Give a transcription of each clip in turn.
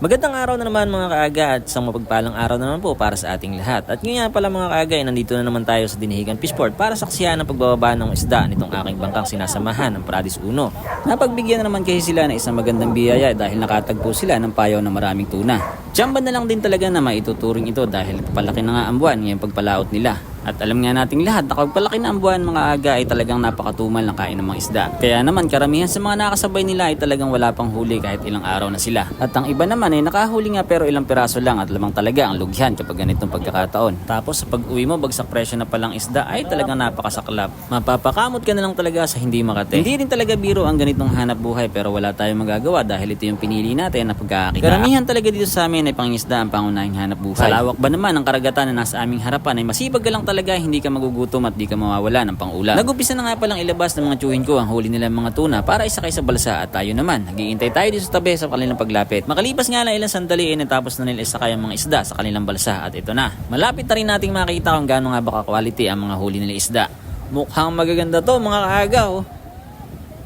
Magandang araw na naman mga kaaga at isang mapagpalang araw na naman po para sa ating lahat. At ngayon nga pala mga kaaga, ay nandito na naman tayo sa Dinihigan Fishport para saksiyan ang pagbababa ng isda nitong aking bangkang sinasamahan ng Paradis Uno. Napagbigyan na naman kasi sila ng isang magandang biyaya dahil nakatagpo sila ng payaw na maraming tuna. Tsamba na lang din talaga na maituturing ito dahil palaki na nga ang buwan ngayong pagpalaot nila. At alam nga nating lahat na kapag palaki na ang buwan mga aga ay talagang napakatumal ng kain ng mga isda. Kaya naman karamihan sa mga nakasabay nila ay talagang wala pang huli kahit ilang araw na sila. At ang iba naman ay nakahuli nga pero ilang piraso lang at lamang talaga ang lugyan kapag ganitong pagkakataon. Tapos sa pag-uwi mo bagsak presyo na palang isda ay talagang napakasaklap. Mapapakamot ka na lang talaga sa hindi makate. Hindi rin talaga biro ang ganitong hanap buhay pero wala tayong magagawa dahil ito yung pinili natin na pagkakita. Karamihan talaga dito sa amin ay pangingisda ang pangunahing hanap buhay. Sa lawak ba naman ang karagatan na nasa aming harapan ay masipag ka lang talaga hindi ka magugutom at di ka mawawala ng pangulam. Nag-umpisa na nga palang ilabas ng mga tsuhin ko ang huli nilang mga tuna para isakay sa balsa at tayo naman. Nagiintay tayo dito sa tabi sa kanilang paglapit. Makalipas nga lang ilang sandali ay natapos na nila isakay ang mga isda sa kanilang balsa at ito na. Malapit na rin nating makita kung gaano nga baka quality ang mga huli nila isda. Mukhang magaganda to mga kaaga.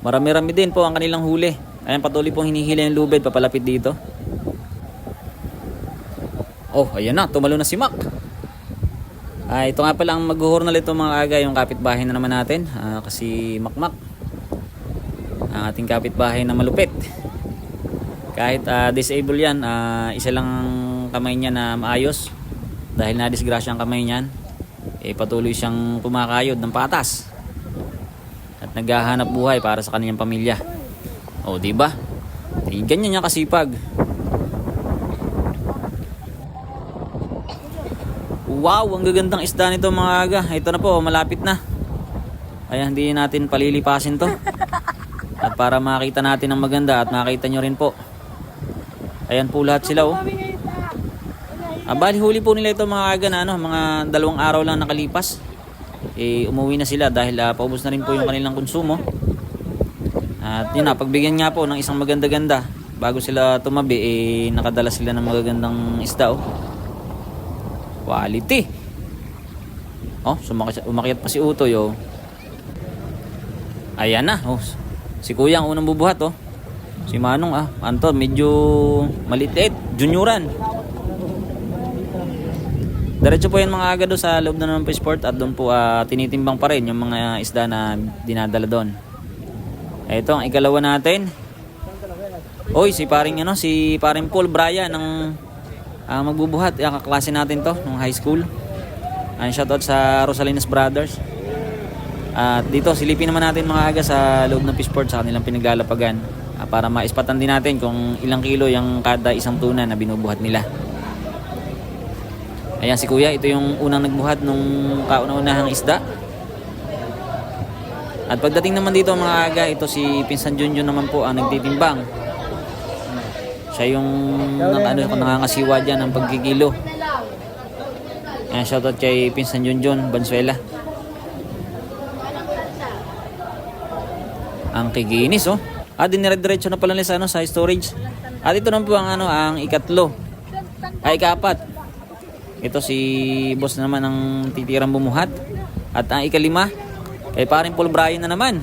Marami-rami din po ang kanilang huli. Ayan patuloy pong hinihila yung lubid papalapit dito. Oh, ayan na, tumalo na si Mac. Ah, ito nga pala ang mag-uhurnal ito mga aga, yung kapitbahay na naman natin. Ah, kasi Makmak. Ang ating kapitbahay na malupit. Kahit ah, disable yan, ah, isa lang ang kamay niya na maayos. Dahil na-disgrasya ang kamay niyan, eh patuloy siyang kumakayod ng patas. At naghahanap buhay para sa kanyang pamilya. O, di ba? Eh, ganyan niya kasipag. Wow, ang gagandang isda nito mga aga. Ito na po, malapit na. Kaya hindi natin palilipasin to. At para makita natin ang maganda at makita nyo rin po. Ayan po lahat sila oh. Ah, bali huli po nila ito mga aga na ano, mga dalawang araw lang nakalipas. Eh, umuwi na sila dahil ah, paubos na rin po yung kanilang konsumo. At yun na, pagbigyan nga po ng isang maganda-ganda. Bago sila tumabi, eh, nakadala sila ng magagandang isda oh. Quality. Oh, sumakit, umakyat pa si Utoy, oh. Ayan na, oh. Si Kuya ang unang bubuhat, oh. Si Manong, ah. Anto, medyo maliit. Junioran. Diretso po yan mga aga doon sa loob na ng sport at doon po ah, tinitimbang pa rin yung mga isda na dinadala doon. Ito ang ikalawa natin. Oy, si paring ano, si paring Paul Bryan ng Ah, magbubuhat, yung kaklase natin to nung high school. Ang shoutout sa Rosalinas Brothers. At dito, silipin naman natin mga aga sa loob ng fishport sa kanilang pinaglalapagan ah, para maispatan din natin kung ilang kilo yung kada isang tuna na binubuhat nila. Ayan si Kuya, ito yung unang nagbuhat nung kauna-unahang isda. At pagdating naman dito mga aga, ito si Pinsan Junjun naman po ang nagtitimbang. Siya yung nang, ano, nangangasiwa dyan ng pagkikilo. Ayan, shoutout kay Pinsan Junjun, Bansuela. Ang kiginis, oh. Ah, dinire-diretso na pala nila sa, ano, sa storage. At ito naman po ang, ano, ang ikatlo. Ay, ikapat. Ito si boss naman ang titirang bumuhat. At ang ikalima, ay paring Paul Bryan na naman.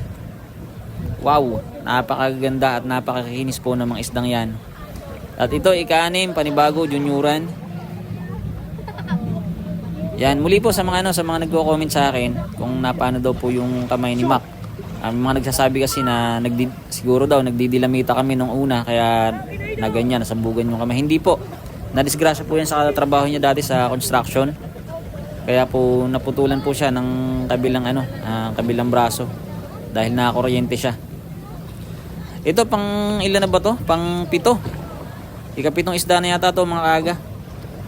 Wow, napakaganda at napakakinis po ng mga isdang yan. At ito, ika-anim, panibago, junioran. Yan, muli po sa mga ano, sa mga nagko-comment sa akin kung napaano daw po yung kamay ni Mac. Ang mga nagsasabi kasi na nagdi, siguro daw nagdidilamita kami nung una kaya na ganyan, nasambugan yung kamay. Hindi po. Nadisgrasya po yan sa trabaho niya dati sa construction. Kaya po naputulan po siya ng kabilang ano, ah, kabilang braso dahil nakakuryente siya. Ito pang ilan na ba to? Pang pito. Ikapitong isda na yata to mga kaga.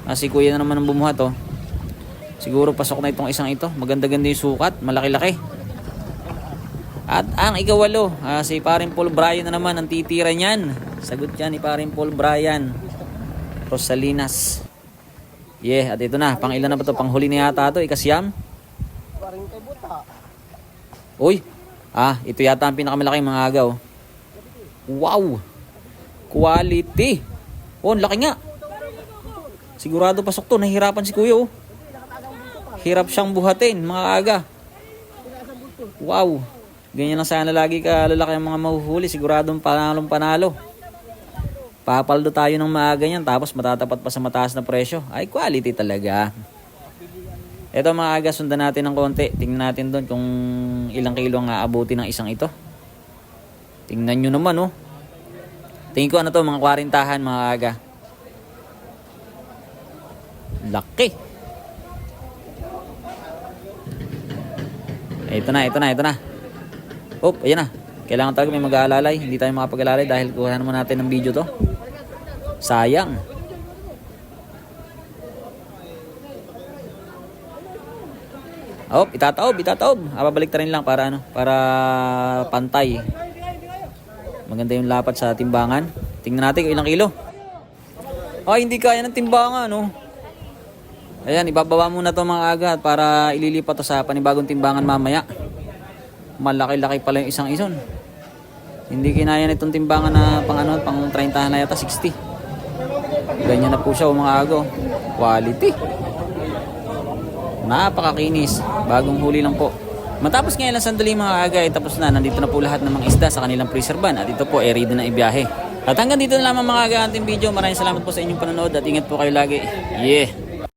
Ah, si kuya na naman ang bumuhat to. Siguro pasok na itong isang ito. Maganda-ganda yung sukat. Malaki-laki. At ang ikawalo, ah, si parin Paul Bryan na naman ang titira niyan. Sagot yan ni parin Paul Bryan. Rosalinas. Yeah, at ito na. Pang ilan na ba to? Pang huli na yata to. Ikasyam. Uy. Ah, ito yata ang pinakamalaki mga agaw. Wow. Quality. Oh, laki nga. Sigurado pasok to. Nahihirapan si kuya oh. Hirap siyang buhatin mga aga. Wow. Ganyan lang sana lagi ka lalaki ang mga mahuhuli. Siguradong panalong panalo. Papaldo tayo ng maaga niyan tapos matatapat pa sa mataas na presyo. Ay, quality talaga. Ito mga aga, sundan natin ng konti. Tingnan natin doon kung ilang kilo ang aabuti ng isang ito. Tingnan nyo naman, oh. Tingin ko ano to, mga kwarintahan mga aga. Laki. Ito na, ito na, ito na. Oh, ayan na. Kailangan talaga may mag-aalalay. Hindi tayo makapag-alalay dahil kuha naman natin ng video to. Sayang. Oh, itataob, itataob. Ah, babalik ta rin lang para ano, para pantay. Maganda yung lapat sa timbangan. Tingnan natin kung ilang kilo. Ay, hindi kaya ng timbangan, no? Ayan, ibababa muna to mga aga at para ililipat to sa panibagong timbangan mamaya. Malaki-laki pala yung isang ison. Hindi kinaya nitong timbangan na pang ano, pang 30 na yata, 60. Ganyan na po siya, oh, mga aga. oh. Quality. Napakakinis. Bagong huli lang po. Matapos ngayon lang sandali mga aga, ay tapos na. Nandito na po lahat ng mga isda sa kanilang freezer ban. At ito po, ay ready na ibiyahe. At hanggang dito na lamang mga aga ang ating video. Maraming salamat po sa inyong panonood at ingat po kayo lagi. Yeah!